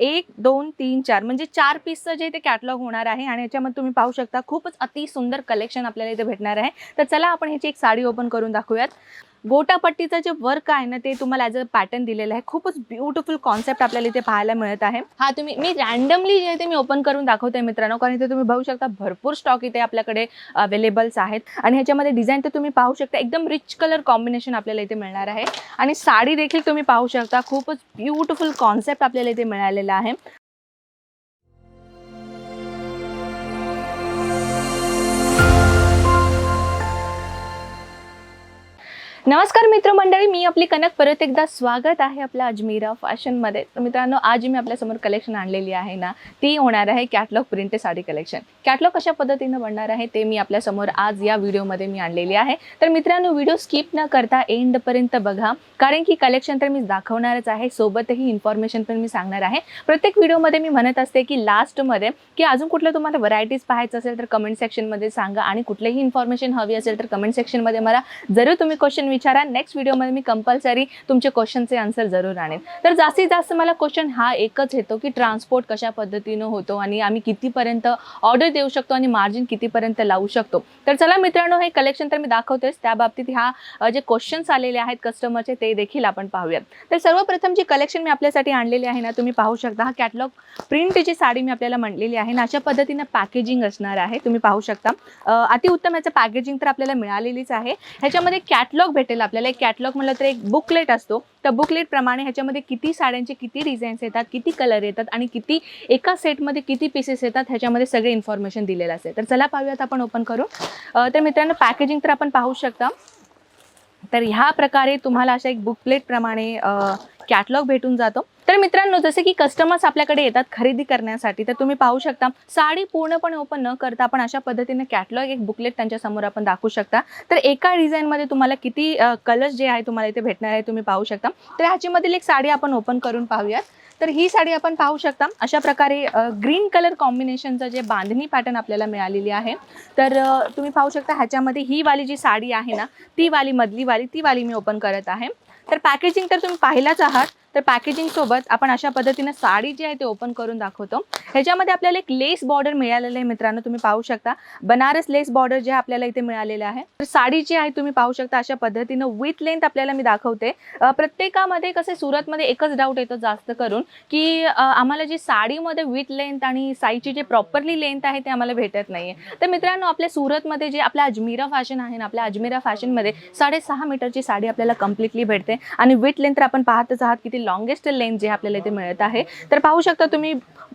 एक दोन तीन चार म्हणजे चार पीसचं जे ते कॅटलॉग होणार आहे आणि याच्यामध्ये तुम्ही पाहू शकता खूपच अति सुंदर कलेक्शन आपल्याला इथे भेटणार आहे. तर चला आपण ह्याची एक साडी ओपन करून दाखवूयात. गोटापट्टीचं जे वर्क आहे ना ते तुम्हाला ॲज अ पॅटर्न दिलेलं आहे. खूपच ब्युटिफुल कॉन्सेप्ट आपल्याला इथे पाहायला मिळत आहे. हा तुम्ही मी रॅन्डमली जे ते मी ओपन करून दाखवते मित्रांनो कारण इथे तुम्ही बघू शकता भरपूर स्टॉक इथे आपल्याकडे अवेलेबल्स आहेत. आणि ह्याच्यामध्ये डिझाईन तर तुम्ही पाहू शकता एकदम रिच कलर कॉम्बिनेशन आपल्याला इथे मिळणार आहे. आणि साडी देखील तुम्ही पाहू शकता खूपच ब्युटिफुल कॉन्सेप्ट आपल्याला इथे मिळालेला आहे. नमस्कार मित्रमंडळी मी आपली कनक परत एकदा स्वागत आहे आपल्या अजमेरा फॅशनमध्ये. तर मित्रांनो आज मी आपल्यासमोर कलेक्शन आणलेली आहे ना ती होणार आहे कॅटलॉग प्रिंटे साडी कलेक्शन कॅटलॉग कशा पद्धतीनं बनणार आहे ते मी आपल्यासमोर आज या व्हिडिओमध्ये मी आणलेली आहे. तर मित्रांनो व्हिडिओ स्किप न करता एंडपर्यंत बघा कारण की कलेक्शन तर मी दाखवणारच आहे सोबतही इन्फॉर्मेशन पण मी सांगणार आहे. प्रत्येक व्हिडिओमध्ये मी म्हणत असते की लास्टमध्ये की अजून कुठलं तुम्हाला व्हरायटीज पाहायचं असेल तर कमेंट सेक्शनमध्ये सांगा आणि कुठलीही इन्फॉर्मेशन हवी असेल तर कमेंट सेक्शनमध्ये मला जरूर तुम्ही क्वेश्चन नेक्स्ट व्हिडिओमध्ये मी कंपल्सरी तुमचे क्वेश्चनचे आन्सर जरूर आणेन. तर जास्तीत जास्त मला क्वेश्चन हा एकच येतो की ट्रान्सपोर्ट कशा पद्धतीनं होतो आणि आम्ही कितीपर्यंत ऑर्डर देऊ शकतो आणि मार्जिन कितीपर्यंत लावू शकतो. तर चला मित्रांनो हे कलेक्शन तर मी दाखवतेच. त्या बाबतीत ह्या जे क्वेश्चन्स आलेले आहेत कस्टमरचे ते देखील आपण पाहूयात. तर सर्वप्रथम जी कलेक्शन मी आपल्यासाठी आणलेली आहे ना तुम्ही पाहू शकता. हा कॅटलॉग प्रिंट जी साडी मी आपल्याला म्हणलेली आहे ना अशा पद्धतीनं पॅकेजिंग असणार आहे. तुम्ही पाहू शकता. अतिउत्तम याचं पॅकेजिंग तर आपल्याला मिळालेलीच आहे. ह्याच्यामध्ये कॅटलॉग भेटेल. आपल्याला एक कॅटलॉग म्हटलं तर एक बुकलेट असतो. त्या बुकलेट प्रमाणे ह्याच्यामध्ये किती साड्यांचे किती डिझाईन्स येतात किती कलर येतात आणि किती एका सेटमध्ये किती पीसेस येतात ह्याच्यामध्ये सगळे इन्फॉर्मेशन दिलेलं असेल. तर चला पाहूयात आपण ओपन करून. तर मित्रांनो पॅकेजिंग तर आपण पाहू शकता. तर ह्या प्रकारे तुम्हाला अशा एक बुकलेट प्रमाणे कॅटलॉग भेटून जातो. तर मित्रांनो जसे की कस्टमर्स आपल्याकडे येतात खरेदी करण्यासाठी तर तुम्ही पाहू शकता साडी पूर्णपणे ओपन न करता आपण अशा पद्धतीने कॅटलॉग एक बुकलेट त्यांच्यासमोर आपण दाखवू शकता. तर एका डिझाईनमध्ये तुम्हाला किती कलर्स जे आहे तुम्हाला इथे भेटणार आहे तुम्ही पाहू शकता. तर ह्याच्यामधील एक साडी आपण ओपन करून पाहूयात. तर ही साडी आपण पाहू शकता. अशा प्रकारे ग्रीन कलर कॉम्बिनेशनचं जे बांधणी पॅटर्न आपल्याला मिळालेली आहे. तर तुम्ही पाहू शकता ह्याच्यामध्ये ही वाली जी साडी आहे ना ती वाली मधली वाली ती वाली मी ओपन करत आहे. तर पॅकेजिंग तर तुम्ही पाहिलाच आहात. तर पॅकेजिंग सोबत आपण अशा पद्धतीनं साडी जी आहे ते ओपन करून दाखवतो. ह्याच्यामध्ये आपल्याला एक लेस बॉर्डर मिळालेलं आहे मित्रांनो तुम्ही पाहू शकता. बनारस लेस बॉर्डर जे आपल्याला इथे मिळालेलं आहे. तर साडी जी आहे तुम्ही पाहू शकता अशा पद्धतीनं विथ लेंथ आपल्याला मी दाखवते. प्रत्येकामध्ये कसं सुरतमध्ये एकच डाऊट येतो जास्त करून की आम्हाला जी साडीमध्ये विथ लेंथ आणि साईची जे प्रॉपरली लेंथ आहे ते आम्हाला भेटत नाहीये. तर मित्रांनो आपल्या सुरतमध्ये जे आपल्या अजमेरा फॅशन आहे ना आपल्या अजमेरा फॅशनमध्ये साडेसहा मीटरची साडी आपल्याला कम्प्लिटली भेटते. आणि विथ लेंथ तर आपण पाहतच आहात किती लॉंगेस्ट लेंथ जे आपल्याला इथे मिळत आहे. तर पाहू शकता तुम्ही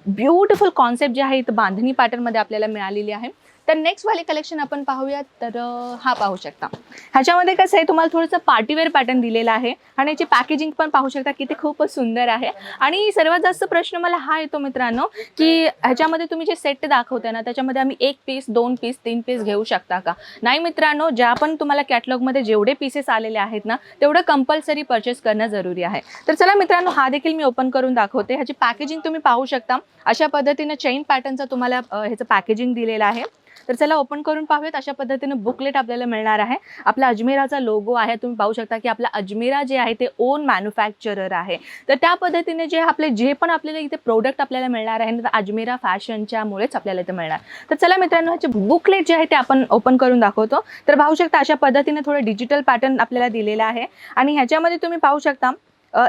ब्युटिफुल कॉन्सेप्ट जे आहे इथं बांधणी पॅटर्नमध्ये आपल्याला मिळालेली आहे. तर नेक्स्ट वाले कलेक्शन आपण पाहूयात. तर हा पाहू शकता. ह्याच्यामध्ये कसं आहे तुम्हाला थोडंसं पार्टीवेअर पॅटर्न दिलेलं आहे आणि याची पॅकेजिंग पण पाहू शकता की ते खूपच सुंदर आहे. आणि सर्वात जास्त प्रश्न मला हा येतो मित्रांनो की ह्याच्यामध्ये तुम्ही जे सेट दाखवताय ना त्याच्यामध्ये आम्ही एक पीस दोन पीस तीन पीस घेऊ शकता का? नाही मित्रांनो ज्या पण तुम्हाला कॅटलॉगमध्ये जेवढे पीसेस आलेले आहेत ना तेवढं कंपल्सरी परचेस करणं जरुरी आहे. तर चला मित्रांनो हा देखील मी ओपन करून दाखवते. ह्याची पॅकेजिंग तुम्ही पाहू शकता. अशा पद्धतीनं चेन पॅटर्नचं तुम्हाला ह्याचं पॅकेजिंग दिलेलं आहे. तर चला ओपन करून पाहूयात. अशा पद्धतीनं बुकलेट आपल्याला मिळणार आहे. आपला अजमेराचा लोगो आहे. तुम्ही पाहू शकता की आपला अजमेरा जे आहे ते ओन मॅन्युफॅक्चरर आहे. तर त्या पद्धतीने जे आपले जे पण आपल्याला इथे प्रोडक्ट आपल्याला मिळणार आहे तर अजमेरा फॅशनच्या मुळेच आपल्याला इथे मिळणार. तर चला मित्रांनो ह्याचे बुकलेट जे आहे ते आपण ओपन करून दाखवतो. तर पाहू शकता अशा पद्धतीने थोडं डिजिटल पॅटर्न आपल्याला दिलेलं आहे. आणि ह्याच्यामध्ये तुम्ही पाहू शकता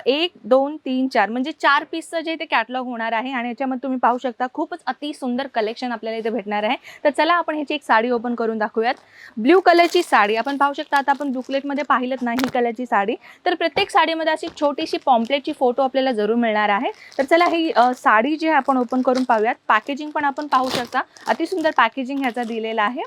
एक दोन तीन चार म्हणजे चार पीसचं जे ते कॅटलॉग होणार आहे आणि याच्यामध्ये तुम्ही पाहू शकता खूपच अति सुंदर कलेक्शन आपल्याला इथे भेटणार आहे. तर चला आपण ह्याची एक साडी ओपन करून दाखवूयात. ब्ल्यू कलरची साडी आपण पाहू शकता आता आपण बुकलेटमध्ये पाहिलं नाही कलरची साडी. तर प्रत्येक साडीमध्ये अशी छोटीशी पॉम्पलेटची फोटो आपल्याला जरूर मिळणार आहे. तर चला ही साडी जी आहे आपण ओपन करून पाहूयात. पॅकेजिंग पण आपण पाहू शकता. अतिसुंदर पॅकेजिंग ह्याचा दिलेला आहे.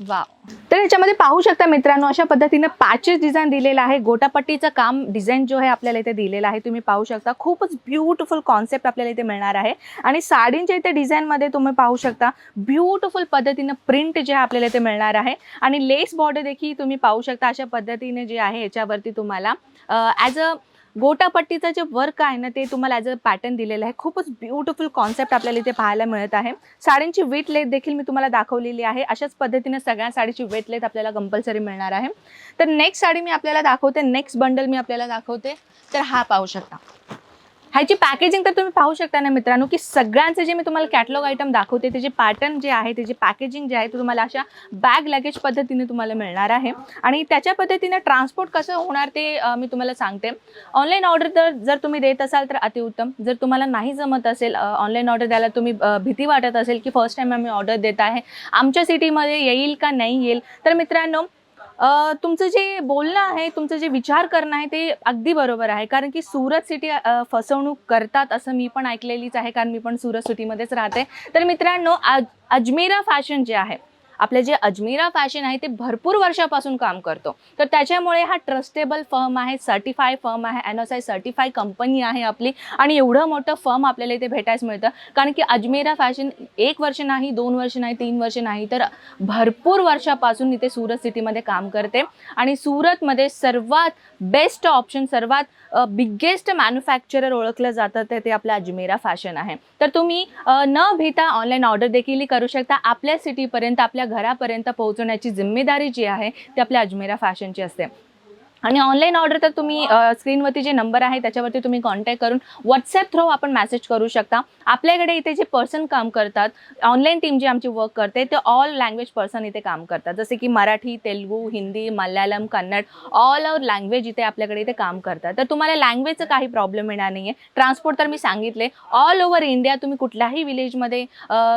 वा तर याच्यामध्ये पाहू शकता मित्रांनो अशा पद्धतीने पॅचेस डिझाईन दिलेलं आहे. गोटापट्टीचं काम डिझाईन जो आहे आपल्याला इथे दिलेला आहे. तुम्ही पाहू शकता खूपच ब्युटिफुल कॉन्सेप्ट आपल्याला इथे मिळणार आहे. आणि साडींच्या इथे डिझाईनमध्ये तुम्ही पाहू शकता ब्युटिफुल पद्धतीनं प्रिंट जे आहे आपल्याला इथे मिळणार आहे. आणि लेस बॉर्डर देखील तुम्ही पाहू शकता अशा पद्धतीने जे आहे याच्यावरती तुम्हाला ॲज अ गोटापट्टीचं जे वर्क आहे ना ते तुम्हाला ॲज अ पॅटर्न दिलेलं आहे. खूपच ब्युटिफुल कॉन्सेप्ट आपल्याला इथे पाहायला मिळत आहे. साड्यांची वेट लेथ देखील मी तुम्हाला दाखवलेली आहे. अशाच पद्धतीने सगळ्या साडीची वेट लेथ आपल्याला कंपल्सरी मिळणार आहे. तर नेक्स्ट साडी मी आपल्याला दाखवते. नेक्स्ट बंडल मी आपल्याला दाखवते. तर हा पाहू शकता. ह्याची पॅकेजिंग तर तुम्ही पाहू शकता ना मित्रांनो की सगळ्यांचे जे मी तुम्हाला कॅटलॉग आयटम दाखवते त्याचे पॅटर्न जे आहे त्याची पॅकेजिंग जे आहे ते तुम्हाला अशा बॅग लगेज पद्धतीने तुम्हाला मिळणार आहे. आणि त्याच्या पद्धतीने ट्रान्सपोर्ट कसं होणार ते मी तुम्हाला सांगते. ऑनलाईन ऑर्डर तर जर तुम्ही देत असाल तर अतिउत्तम. जर तुम्हाला नाही जमत असेल ऑनलाईन ऑर्डर द्यायला तुम्ही भीती वाटत असेल की फर्स्ट टाईम आम्ही ऑर्डर देत आहे आमच्या सिटीमध्ये येईल का नाही येईल? तर मित्रांनो तुमचं जे बोलणं आहे तुमचं जे विचार करणं आहे ते अगदी बरोबर आहे. कारण की सुरत सिटी फसवणूक करतात असं मी पण ऐकलेलीच आहे कारण मी पण सुरत सिटीमध्येच राहते. तर मित्रांनो अज अजमेरा फॅशन जे आहे आपले जे अजमेरा फॅशन आहे ते भरपूर वर्षापासून काम करतो. तर त्याच्यामुळे हा ट्रस्टेबल फर्म आहे सर्टिफाय फर्म आहे N S I certify company आहे आपली आणि एवढं मोठं फर्म आपल्याला इथे भेटायच मिळतं. कारण की अजमेरा फॅशन एक वर्ष नाही दोन वर्ष नाही तीन वर्ष नाही तर भरपूर वर्षापासून इथे सुरत सिटीमध्ये काम करते. आणि सुरतमध्ये सर्वात बेस्ट ऑप्शन सर्वात बिगेस्ट मॅन्युफॅक्चरर ओळखलं जातं ते ते आपलं अजमेरा फॅशन आहे. तर तुम्ही न भीता ऑनलाईन ऑर्डर देखील करू शकता. आपल्या सिटीपर्यंत आपल्या घरापर्यंत पोहोचवण्याची जिम्मेदारी जी आहे ती आपल्या अजमेरा फॅशनची असते. आणि ऑनलाईन ऑर्डर तर तुम्ही स्क्रीनवरती जे नंबर आहे त्याच्यावरती तुम्ही कॉन्टॅक्ट करून व्हॉट्सॲप थ्रू आपण मेसेज करू शकता. आपल्याकडे इथे जे पर्सन काम करतात ऑनलाईन टीम जी आमची वर्क करते ते ऑल लँग्वेज पर्सन इथे काम करतात. जसे की Marathi Telugu Hindi Malayalam Kannada all over language इथे आपल्याकडे इथे काम करतात. तर तुम्हाला लँग्वेजचं काही प्रॉब्लेम येणार नाही आहे ट्रान्सपोर्ट तर मी सांगितले. ऑल ओव्हर इंडिया तुम्ही कुठल्याही विलेजमध्ये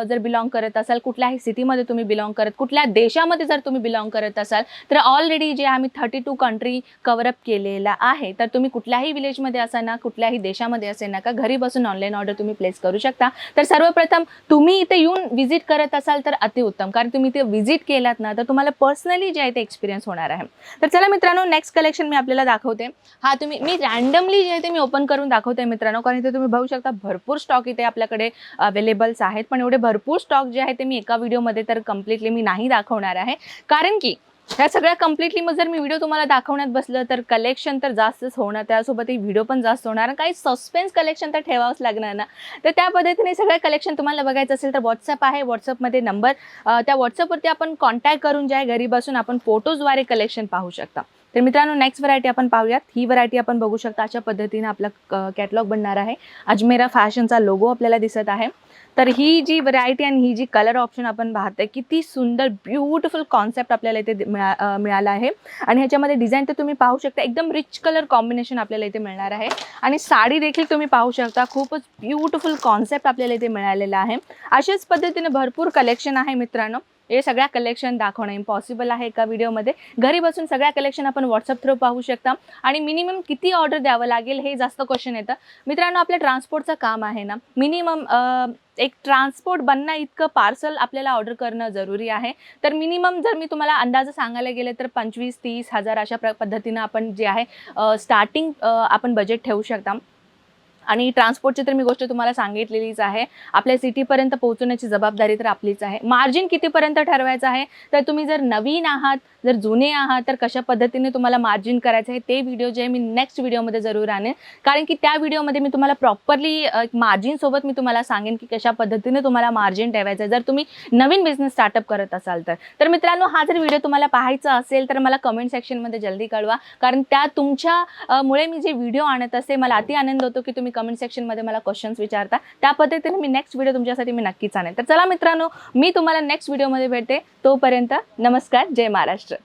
जर बिलॉंग करत असाल कुठल्याही सिटीमध्ये तुम्ही बिलॉंग करत कुठल्या देशामध्ये जर तुम्ही बिलॉंग करत असाल तर ऑलरेडी जे आम्ही थर्टी टू कंट्री कवरअप केलेला आहे. तर तुम्ही कुठल्याही विलेजमध्ये असा ना कुठल्याही देशामध्ये असेल ना का घरी बसून ऑनलाईन ऑर्डर तुम्ही प्लेस करू शकता. तर सर्वप्रथम तुम्ही इथे येऊन व्हिजिट करत असाल तर अतिउत्तम. कारण तुम्ही इथे व्हिजिट केलात ना तर तुम्हाला पर्सनली जे आहे ते एक्सपिरियन्स होणार आहे. तर चला मित्रांनो नेक्स्ट कलेक्शन मी आपल्याला दाखवते. हा तुम्ही मी रँडमली जे आहे ते मी ओपन करून दाखवते मित्रांनो. कारण इथे तुम्ही बघू शकता भरपूर स्टॉक इथे आपल्याकडे अवेलेबल्स आहेत. पण एवढे भरपूर स्टॉक जे आहे ते मी एका व्हिडिओमध्ये तर कम्प्लिटली मी नाही दाखवणार आहे. कारण की ह्या सगळ्या कम्प्लिटली मग जर मी व्हिडिओ तुम्हाला दाखवण्यात बसलं तर कलेक्शन तर जास्तच होणार. त्यासोबत व्हिडिओ पण जास्त होणार. आणि काही सस्पेन्स कलेक्शन तर ठेवावंच लागणार ना. तर त्या पद्धतीने सगळं कलेक्शन तुम्हाला बघायचं असेल तर व्हॉट्सअप आहे. व्हॉट्सअपमध्ये नंबर त्या व्हॉट्सअपवरती आपण कॉन्टॅक्ट करून ज्या घरी बसून आपण फोटोजद्वारे कलेक्शन पाहू शकता. तर मित्रांनो नेक्स्ट व्हरायटी आपण पाहूयात. ही व्हरायटी आपण बघू शकता. अशा पद्धतीने आपला कॅटलॉग बनणार आहे. अजमेरा फॅशनचा लोगो आपल्याला दिसत आहे. तर ही जी व्हरायटी आणि ही जी कलर ऑप्शन आपण पाहतोय किती सुंदर ब्युटिफुल कॉन्सेप्ट आपल्याला इथे मिळा मिळाला आहे. आणि ह्याच्यामध्ये डिझाईन तर तुम्ही पाहू शकता एकदम रिच कलर कॉम्बिनेशन आपल्याला इथे मिळणार आहे. आणि साडी देखील तुम्ही पाहू शकता खूपच ब्युटिफुल कॉन्सेप्ट आपल्याला इथे मिळालेला आहे. अशाच पद्धतीने भरपूर कलेक्शन आहे मित्रांनो. हे सगळ्या कलेक्शन दाखवणं इम्पॉसिबल आहे एका व्हिडिओमध्ये घरी बसून सगळ्या कलेक्शन आपण व्हॉट्सअप थ्रू पाहू शकता. आणि मिनिमम किती ऑर्डर द्यावं लागेल हे जास्त क्वेश्चन येतं. मित्रांनो आपल्या ट्रान्सपोर्टचं काम आहे ना. मिनिमम एक ट्रान्सपोर्ट बनणं इतकं पार्सल आपल्याला ऑर्डर करणं जरुरी आहे. तर मिनिमम जर मी तुम्हाला अंदाज सांगायला गेले तर पंचवीस तीस हजार अशा प्र पद्धतीनं आपण जे आहे स्टार्टिंग आपण बजेट ठेवू शकता. आणि ट्रान्सपोर्टची तर मी गोष्ट तुम्हाला सांगितलेलीच आहे. आपल्या सिटीपर्यंत पोहोचवण्याची जबाबदारी तर आपलीच आहे. मार्जिन कितीपर्यंत ठरवायचं आहे? तर तुम्ही जर नवीन आहात जर जुने आहात तर कशा पद्धतीने तुम्हाला मार्जिन करायचं आहे ते व्हिडिओ जे मी नेक्स्ट व्हिडिओमध्ये जरूर आणेन. कारण की त्या व्हिडिओमध्ये मी तुम्हाला प्रॉपरली मार्जिनसोबत मी तुम्हाला सांगेन की कशा पद्धतीने तुम्हाला मार्जिन ठेवायचं आहे. जर तुम्ही नवीन बिझनेस स्टार्टअप करत असाल तर. तर मित्रांनो हा जर व्हिडिओ तुम्हाला पाहायचा असेल तर मला कमेंट सेक्शनमध्ये जल्दी कळवा. कारण त्या तुमच्या मुळे मी जे व्हिडिओ आणत असते मला अति आनंद होतो की तुम्ही कमेंट सेक्शनमध्ये मला क्वेश्चन्स विचारता. त्या पद्धतीने मी नेक्स्ट व्हिडिओ तुमच्यासाठी मी नक्कीच आणेन. तर चला मित्रांनो मी तुम्हाला नेक्स्ट व्हिडिओमध्ये भेटते. तोपर्यंत नमस्कार जय महाराष्ट्र.